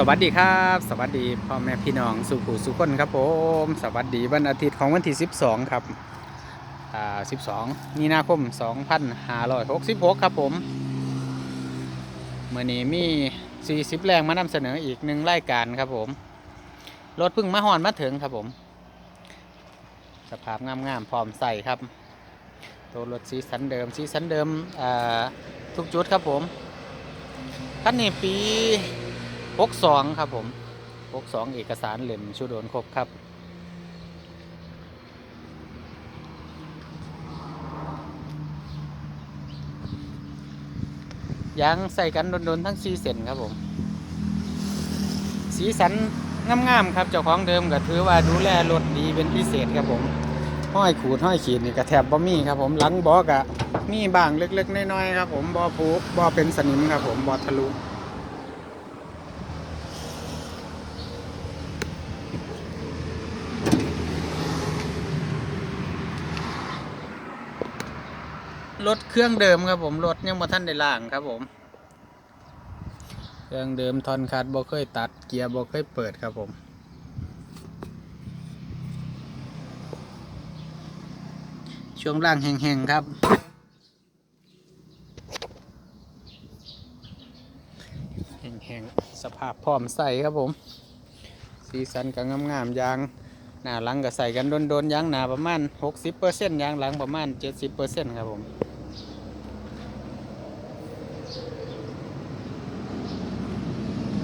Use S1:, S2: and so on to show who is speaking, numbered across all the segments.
S1: สวัสดีครับ สวัสดีพ่อแม่พี่น้องสุขุสุขคนครับผมสวัสดีวันอาทิตย์ของวันที่ 12 ครับอ่า12มีนาคม 2566 ครับผมเมื่อนี้มี 40 แรงมานำเสนออีกหนึ่งรายการครับผมรถพึ่งมาหอนมาถึงครับผม สภาพงามๆพร้อมใส่ครับ ตัวรถสีสันเดิมสีสันเดิมอ่าทุกจุดครับผมคันนี้ปี 62ครับผม62เอกสารเล่มชุดโดนครบครับ ยางใส่กันโดนๆทั้งสีเส้นครับผม สีสันงามๆครับเจ้าของเดิมก็ถือว่าดูแลรถดีเป็นพิเศษครับผมห้อยขูดห้อยขีดนี่ก็แทบบ่มีครับผมหลังบอกอะมีบางเล็กๆน้อยๆครับผมบ่ผูกบ่เป็นสนิมครับผมบ่ทะลุ รถเครื่องเดิมครับผมรถยังบ่ทันได้ล่างครับผม เครื่องเดิมทอนคัดบ่เคยตัดเกียร์บ่เคยเปิดครับผมช่วงล่างแห้งๆครับ แห้งๆ สภาพพร้อมใส่ครับผม สีสันก็งามๆยาง หน้าหลังก็ใส่กันโดนๆยางหนาประมาณ 60%ยางหลังประมาณ 70%ครับผม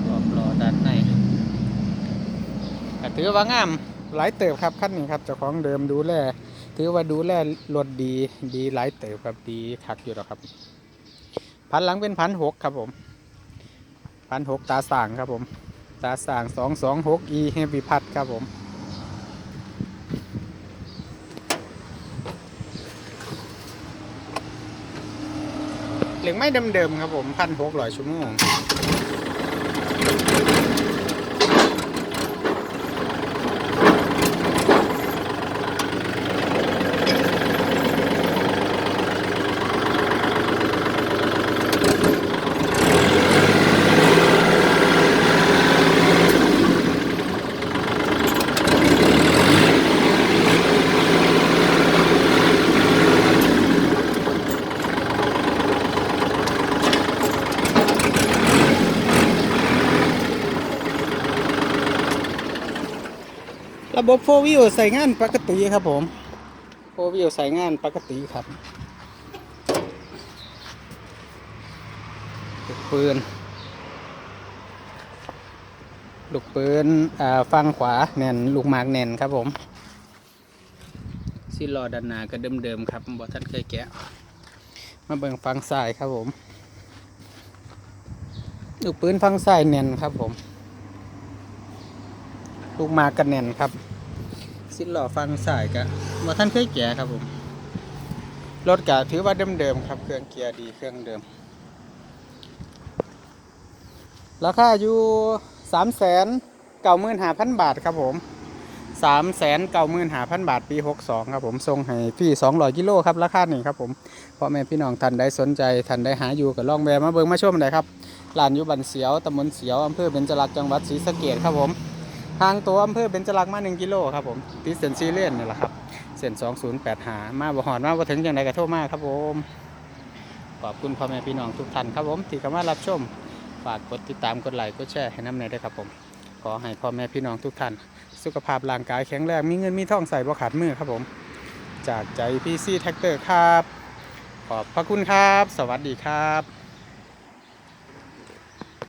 S1: รอบรอด้านในก็ ถือว่างามหลายเติบครับขั้นนี้ครับเจ้าของเดิมดูแลถือว่าดูแลรถดีดีหลายเติบครับดีคักอยู่หรอกครับ พันหลังเป็นพันหกครับผมพันหกตาส่างครับผม ตาส่างสองสองหกอีเฮฟวีพัดครับผมเหล็กไม้เดิมๆครับผมพันหกร้อยชั่วโมง ระบบโฟวิวใส่งานปกติครับผมโฟวิวใส่งานปกติครับลูกปืนลูกปืนอ่าฟังขวาแน่นลูกหมากแน่นครับผมซีลอดันนาก็เดิมๆครับบอท่านเคยแกะ มาเบิ่งฟังซ้ายครับผมลูกปืนฟังซ้ายแน่นครับผม ลูกมากกันแน่นครับ สิ้นหล่อฟังสายกะว่าท่านเคยแก่ครับผม รถกะถือว่าเดิมๆครับ เครื่องเกียร์ดีเครื่องเดิม ราคาอยู่สามแสนเก้าหมื่นห้าพันบาทครับผมสามแสนเก้าหมื่นห้าพันบาทปีหกสองครับผมส่งให้พี่สองร้อยกิโลครับราคาหนี่งครับผมพ่อแม่พี่น้องท่านได้สนใจท่านได้หาอยู่กับลองแวะมาเบิ่งมาชมได้ครับร้านอยู่บันเสียวตำบลเสียวอำเภอเบญจรักษ์จังหวัดศรีสะเกษครับผม ทางตัวอำเภอเบญจรักษ์มา 1 กิโลครับผมติดเส้นซีเลียนนี่แหละครับเส้น2085หามาบ่หอดมาบ่ถึงอย่างไรก็โทรมาครับผมขอบคุณพ่อแม่พี่น้องทุกท่านครับผมที่เข้ามารับชมฝากกดติดตามกดไลค์กดแชร์ให้น้ำในอยด้วยครับผม ขอให้พ่อแม่พี่น้องทุกท่าน สุขภาพร่างกายแข็งแรงมีเงินมีทองใส่บ่ขาดมือครับผม จากใจพีซีแท็กเตอร์ครับ ขอบพระคุณครับ สวัสดีครับ